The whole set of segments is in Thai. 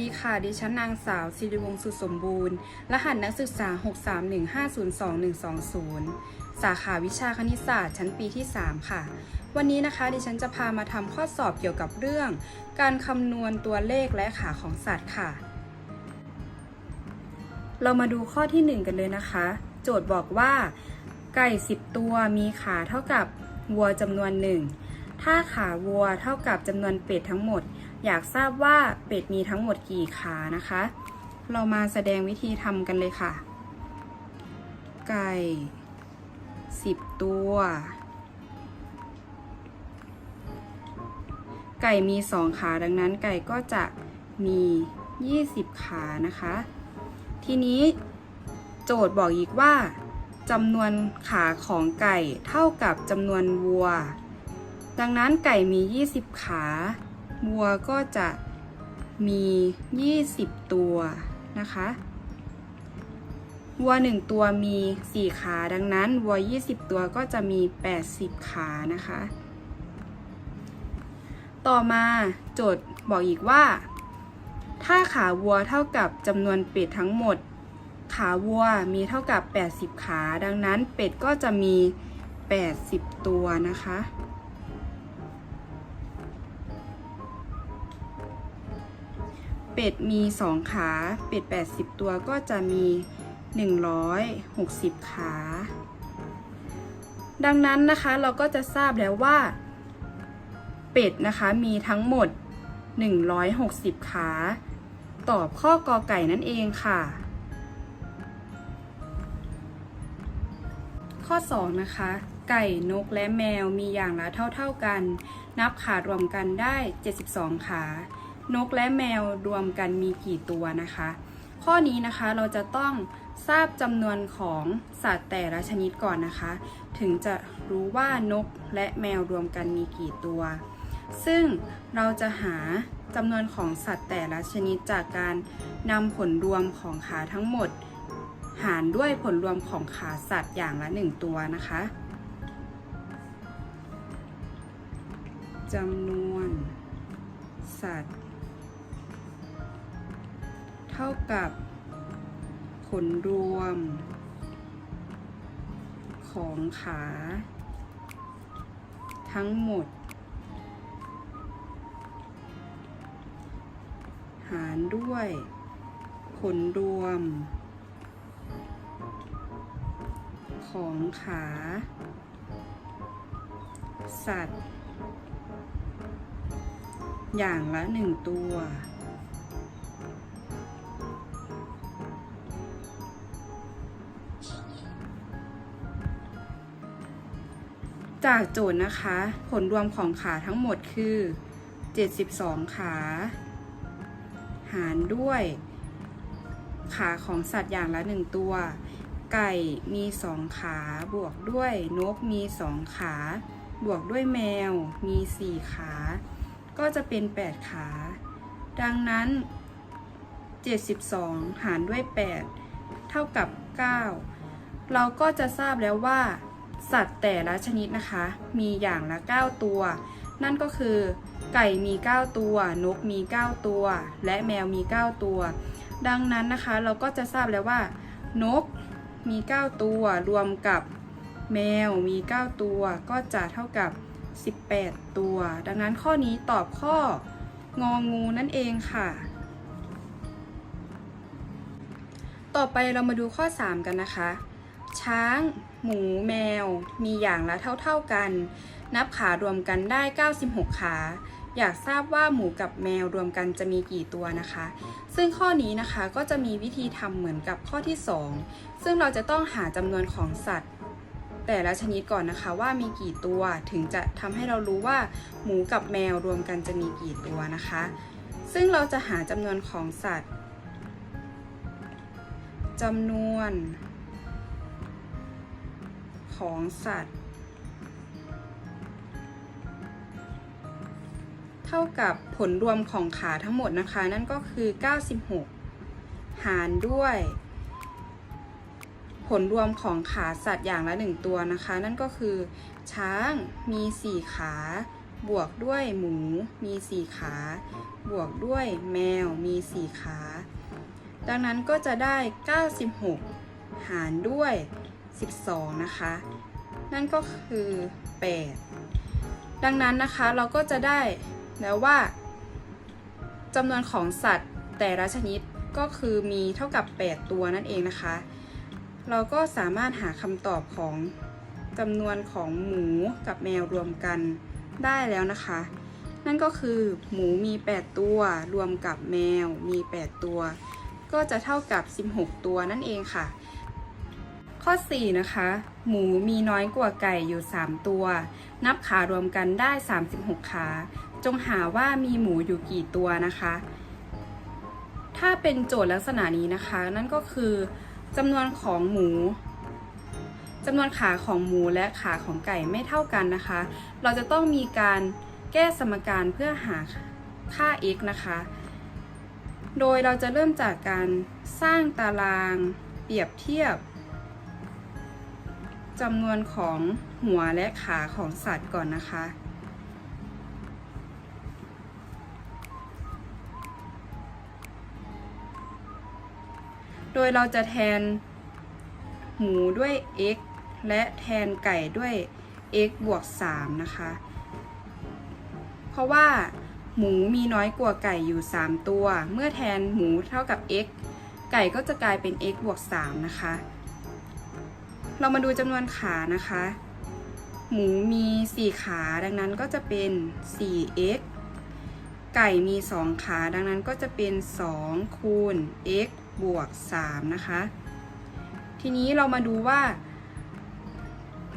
ดีค่ะ ดิฉันนางสาวสิริวงศ์สุสมบูรณ์ รหัสนักศึกษา 631502120 สาขาวิชาคณิตศาสตร์ ชั้นปีที่ 3 ค่ะ วันนี้นะคะ ดิฉันจะพามาทำข้อสอบเกี่ยวกับเรื่อง การคำนวณตัวเลขและขาของสัตว์ค่ะ เรามาดูข้อที่ 1 กันเลยนะคะ โจทย์บอกว่า ไก่ 10 ตัวมีขาเท่ากับวัวจำนวนหนึ่งถ้าขาวัวเท่ากับจำนวนเป็ดทั้งหมด อยากทราบว่าเป็ดมีทั้งหมดกี่ขานะคะ เรามาแสดงวิธีทำกันเลยค่ะ ไก่10ตัว ไก่มี2ขาดังนั้นไก่ก็จะมี 20 ขานะคะ ทีนี้โจทย์บอกอีกว่าจำนวนขาของไก่เท่ากับจำนวนวัว ดังนั้นไก่มี 20 ขา วัวก็จะมี 20 ตัวนะคะวัว 1 ตัวมี 4 ขา ดังนั้นวัว 20 ตัวก็จะมี 80 ขานะคะ ต่อมาโจทย์บอกอีกว่า ถ้าขาวัวเท่ากับจำนวนเป็ดทั้งหมด ขาวัวมีเท่ากับ 80 ขา ดังนั้นเป็ดก็จะมี 80 ตัวนะคะ เป็ดมี 2 ขา เป็ด 80 ตัวก็จะมี 160 ขา ดังนั้นนะคะเราก็จะทราบแล้วว่า เป็ดนะคะมีทั้งหมด 160 ขา ตอบข้อกอไก่นั่นเองค่ะ ข้อ 2 นะคะไก่ นก และแมวมีอย่างละเท่า ๆกัน นับขารวมกันได้ 72 ขา นกและแมวรวมกันมีกี่ตัวนะคะ ข้อนี้นะคะเราจะต้องทราบจำนวนของสัตว์แต่ละชนิดก่อนนะคะ ถึงจะรู้ว่านกและแมวรวมกันมีกี่ตัว ซึ่งเราจะหาจำนวนของสัตว์แต่ละชนิดจากการนำผลรวมของขาทั้งหมด หารด้วยผลรวมของขาสัตว์อย่างละ 1 ตัวนะคะจำนวนสัตว์ เท่ากับผลรวม ของขา ทั้งหมด หารด้วย ผลรวม ของขา สัตว์ อย่างละหนึ่งตัว จากโจทย์นะคะ ผลรวมของขาทั้งหมดคือ 72 ขา หารด้วย ขาของสัตว์อย่างละ 1 ตัว ไก่มี 2 ขา บวกด้วยนกมี 2 ขา บวกด้วยแมวมี 4 ขา ก็จะเป็น 8 ขา ดังนั้น 72 หารด้วย 8 เท่ากับ 9 เราก็จะทราบแล้วว่า สัตว์แต่ละชนิดนะคะ มีอย่างละ 9 ตัว นั่นก็คือ ไก่มี 9 ตัว นกมี 9 ตัว และแมวมี 9 ตัว ดังนั้นนะคะเราก็จะทราบแล้วว่า นกมี 9 ตัว รวมกับแมวมี 9 ตัว ก็จะเท่ากับ 18 ตัว ดังนั้นข้อนี้ตอบข้ององูนั่นเองค่ะ ต่อไปเรามาดูข้อ 3 กันนะคะ ช้าง หมู แมว มีอย่างละเท่าๆกัน นับขารวมกันได้ 96 ขา อยากทราบว่าหมูกับแมวรวมกันจะมีกี่ตัวนะคะ ซึ่งข้อนี้นะคะก็จะมีวิธีทำเหมือนกับข้อที่ 2 ซึ่งเราจะต้องหาจำนวนของสัตว์ แต่ละชนิดก่อนนะคะว่ามีกี่ตัวถึงจะทำให้เรารู้ว่า หมูกับแมวรวมกันจะมีกี่ตัวนะคะ ซึ่งเราจะหาจำนวนของสัตว์จำนวน ของสัตว์ เท่ากับผลรวมของขาทั้งหมดนะคะ นั่นก็คือ 96 หารด้วย ผลรวมของขาสัตว์อย่างละ 1 ตัวนะคะ นั่นก็คือ ช้างมี 4 ขา บวกด้วยหมูมี 4 ขา บวกด้วยแมวมี 4 ขา ดังนั้นก็จะได้ 96 หารด้วย 12 นะคะ นั่นก็คือ 8 ดังนั้นนะคะเราก็จะได้แล้วว่าจำนวนของสัตว์แต่ละชนิดก็คือมีเท่ากับ 8 ตัวนั่นเองนะคะ เราก็สามารถหาคำตอบของจำนวนของหมูกับแมวรวมกันได้แล้วนะคะ นั่นก็คือหมูมี 8 ตัว รวมกับแมวมี 8 ตัว ก็จะเท่ากับ 16 ตัวนั่นเองค่ะ ข้อ 4 นะคะ หมูมีน้อยกว่าไก่อยู่ 3 ตัว นับขารวมกันได้ 36 ขา จงหาว่ามีหมูอยู่กี่ตัวนะคะ ถ้าเป็นโจทย์ลักษณะนี้นะคะ นั่นก็คือจำนวนของหมูจำนวนขาของหมูและขาของไก่ไม่เท่ากันนะคะ เราจะต้องมีการแก้สมการเพื่อหาค่า x นะคะ โดยเราจะเริ่มจากการสร้างตารางเปรียบเทียบ จำนวนของหัวและขาของสัตว์ก่อนนะคะ โดยเราจะแทนหมูด้วย x และแทนไก่ด้วย x บวก 3 นะคะ เพราะว่าหมูมีน้อยกว่าไก่อยู่ 3 ตัว เมื่อแทนหมูเท่ากับ x ไก่ก็จะกลายเป็น x บวก 3 นะคะ เรามาดูจำนวนขานะคะ หมูมี 4 ขาดังนั้นก็จะเป็น 4x ไก่มี 2 ขาดังนั้นก็จะเป็น 2 คูณ x บวก 3 นะคะ ทีนี้เรามาดูว่า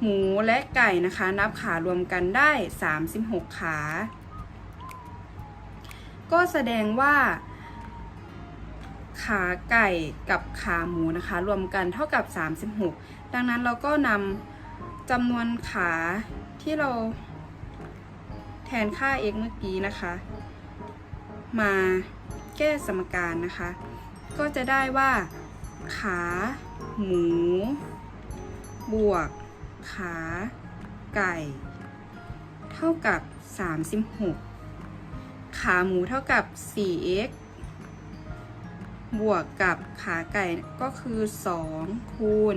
หมูและไก่นะคะ นับขารวมกันได้ 36 ขา ก็แสดงว่า ขาไก่กับขาหมูนะคะ รวมกันเท่ากับ 36 ดังนั้นเราก็นำจำนวนขาที่เราแทนค่า x เมื่อกี้นะคะ มาแก้สมการนะคะ ก็จะได้ว่า ขาหมู บวก ขาไก่ เท่ากับ 36 ขาหมูเท่ากับ 4x บวกกับขาไก่ก็คือ 2 คูณ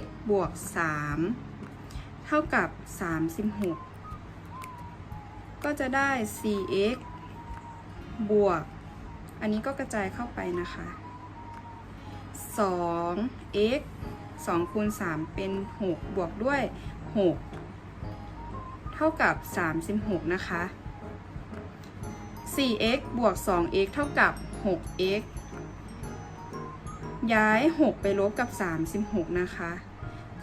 x บวก 3 เท่ากับ 36 ก็จะได้ 4x บวก อันนี้ก็กระจายเข้าไปนะคะ 2x 2คูณ 3 เป็น 6 บวกด้วย 6 เท่ากับ 36 นะคะ 4x บวก 2x เท่ากับ 6x ย้าย 6 ไปลบกับ 36 นะคะ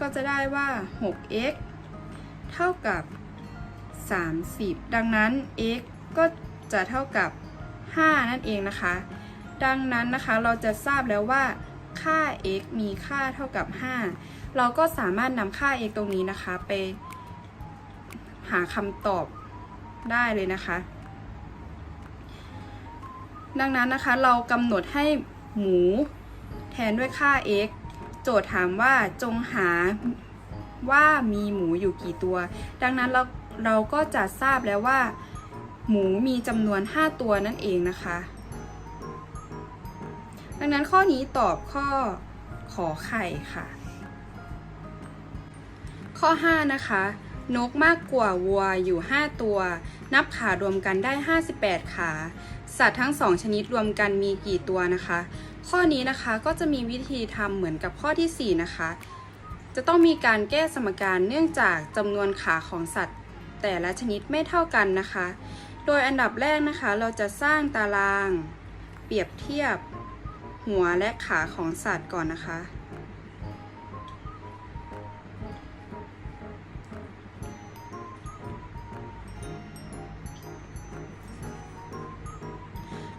ก็จะได้ว่า 6x เท่ากับ 30 ดังนั้น x ก็จะเท่ากับ 5 นั่นเองนะคะ ดังนั้นนะคะเราจะทราบแล้วว่าค่า x มีค่าเท่ากับ 5 เราก็สามารถนำค่า x ตรงนี้นะคะ ไปหาคำตอบได้เลยนะคะ ดังนั้นนะคะเรากำหนดให้หมู แทนด้วยค่า x โจทย์ถามว่าจงหาว่ามีหมูอยู่กี่ตัว ดังนั้นเราเราก็จะทราบแล้วว่า หมูมีจำนวน 5 ตัวนั่นเองนะคะ ดังนั้นข้อนี้ตอบข้อขอไข่ค่ะ ข้อ 5 นะคะ นกมากกว่าวัวอยู่ 5 ตัว นับขารวมกันได้ 58 ขา สัตว์ทั้ง2ชนิดรวมกันมีกี่ตัวนะคะ ข้อนี้นะคะก็จะมีวิธีทำเหมือนกับข้อที่ 4 นะคะ จะต้องมีการแก้สมการเนื่องจากจำนวนขาของสัตว์ แต่ละชนิดไม่เท่ากันนะคะ โดยอันดับแรกนะคะ เราจะสร้างตาราง เปรียบเทียบ หัวและขาของสัตว์ก่อนนะคะ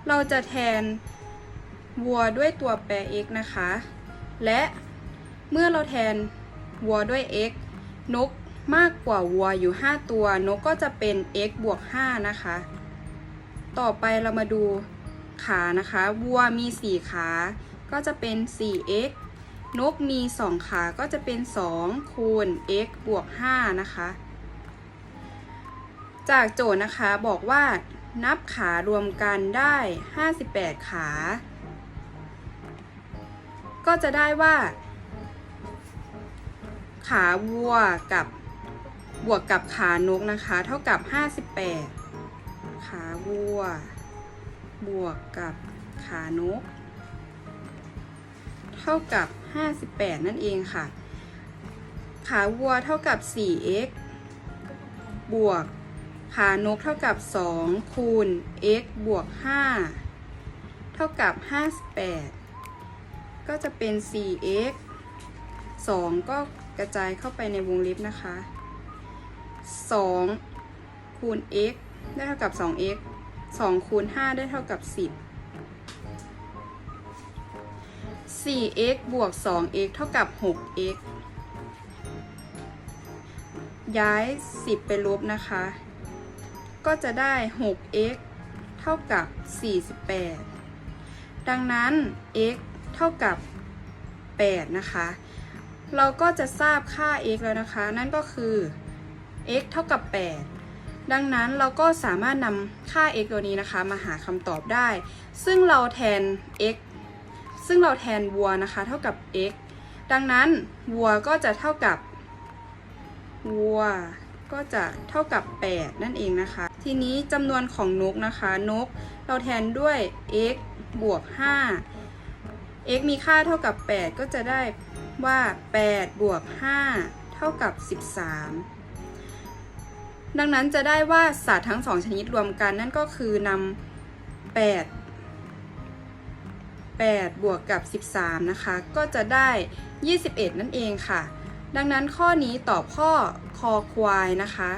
เราจะแทนวัวด้วยตัวแปร x นะคะ และเมื่อเราแทนวัวด้วย x นกมากกว่าวัวอยู่ 5 ตัว นกก็จะเป็น x บวก 5 นะคะ ต่อไปเรามาดูขานะคะ วัวมี 4 ขา ก็จะเป็น 4x นกมี 2 ขา ก็จะเป็น 2 คูณ x บวก 5 นะคะ จากโจทย์นะคะบอกว่า นับขารวมกันได้ 58 ขา ก็จะได้ว่า ขาวัวกับบวกกับขานกนะคะ เท่ากับ 58 ขาวัว บวกกับขานก เท่ากับ 58 นั่นเองค่ะ ขาวัวเท่ากับ 4x บวก ขานกเท่ากับ 2 คูณ x บวก 5 เท่ากับ 58 ก็จะเป็น 4x 2 ก็กระจายเข้าไปในวงเล็บนะคะ 2 คูณ x ได้เท่ากับ 2x 2 คูณ 5 ได้เท่ากับ 10 4x บวก 2x เท่ากับ 6x ย้าย 10 ไปลบนะคะ ก็จะได้ 6x เท่ากับ 48 ดังนั้น x เท่ากับ 8 นะคะ เราก็จะทราบค่า x แล้วนะคะ นั่นก็คือ x เท่ากับ 8 ดังนั้นเราก็สามารถนำค่า x ตัวนี้นะคะ มาหาคำตอบได้ ซึ่งเราแทน x ซึ่งเราแทนวัวนะคะ เท่ากับ x ดังนั้นวัวก็จะเท่ากับวัว ก็จะเท่ากับ 8 นั่นเองนะคะ ทีนี้จำนวนของนกนะคะ นกเราแทนด้วย x บวก 5 x มีค่าเท่ากับ 8 ก็จะได้ว่า 8 บวก 5 เท่ากับ 13 ดังนั้นจะได้ว่าสัตว์ทั้งสองชนิดรวมกันนั่นก็คือนำ8 8 บวกกับ 13 นะคะ ก็จะได้ 21 นั่นเองค่ะ ดังนั้นข้อนี้ตอบข้อคอควายนะคะ